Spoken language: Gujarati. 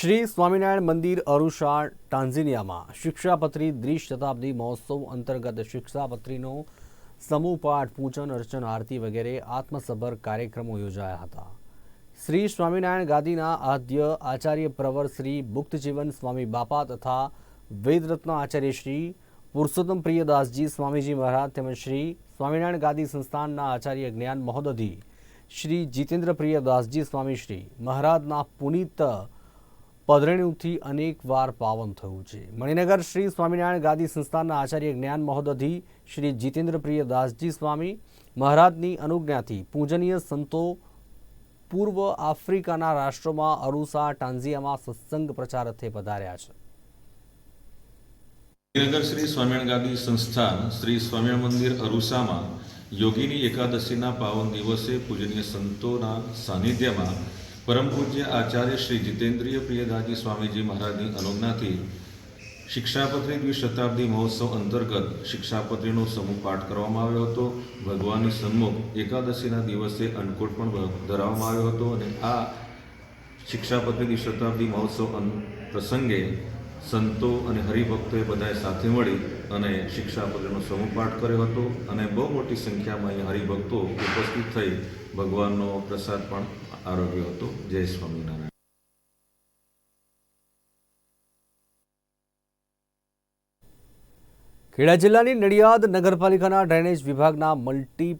શ્રી સ્વામિનારાયણ મંદિર અરુષા ટાન્ઝિનિયામાં શિક્ષાપત્રી દ્વિશતાબ્દી મહોત્સવ અંતર્ગત શિક્ષાપત્રીનો સમૂહ પાઠ, પૂજન, અર્ચન, આરતી વગેરે આત્મસભર કાર્યક્રમો યોજાયા હતા. શ્રી સ્વામિનારાયણ ગાદીના આદ્ય આચાર્ય પ્રવર શ્રી મુક્તજીવન સ્વામી બાપા તથા વેદરત્ન આચાર્ય શ્રી પુરુષોત્તમ પ્રિયદાસજી સ્વામીજી મહારાજ તેમજ શ્રી સ્વામિનારાયણ ગાદી સંસ્થાનના આચાર્ય જ્ઞાન મહોદધિ, શ્રી જીતેન્દ્ર પ્રિયદાસજી સ્વામી શ્રી મહારાજના પુનિત પધરેણુથી અનેક વાર પાવન થયું છે. મણિનગર શ્રી સ્વામિનારાયણ ગાદી સંસ્થાનના આચાર્ય જ્ઞાન મહોદધિ, શ્રી જીતેન્દ્ર પ્રિય દાસજી સ્વામી, મહારાજની અનુજ્ઞાથી પૂજનીય સંતો પૂર્વ આફ્રિકાના રાષ્ટ્રોમાં અરુસા, ટાંઝિયામાં સત્સંગ પ્રચાર અર્થે પધાર્યા છે. મણિનગર શ્રી સ્વામિનારાયણ ગાદી સંસ્થાન શ્રી સ્વામિનારાયણ મંદિર અરુસામાં યોગીની એકાદશીના પાવન દિવસે પૂજનીય સંતોના સાનિધ્યમાં પરમ પૂજ્ય આચાર્ય શ્રી જીતેન્દ્રિય પ્રિયદાજી સ્વામીજી મહારાજની અનુજ્ઞાથી શિક્ષાપત્રી દ્વિશતાબ્દી મહોત્સવ અંતર્ગત શિક્ષાપત્રીનો સમૂહ પાઠ કરવામાં આવ્યો હતો. ભગવાનની સન્મુખ એકાદશીના દિવસે અન્નકૂટ પણ ધરાવવામાં આવ્યો હતો અને આ શિક્ષાપત્રી દ્વિશતાબ્દી મહોત્સવ પ્રસંગે સંતો અને હરિભક્તોએ બધાએ સાથે મળી અને શિક્ષાપત્રીનો સમૂહ પાઠ કર્યો હતો અને બહુ મોટી સંખ્યામાં અહીં હરિભક્તો ઉપસ્થિત થઈ ભગવાનનો પ્રસાદ પણ આરોગ્યો હતો. જય સ્વામિનારાયણ. ખેડા જિલ્લાની નડિયાદ નગરપાલિકાના ડ્રેનેજ વિભાગના મલ્ટી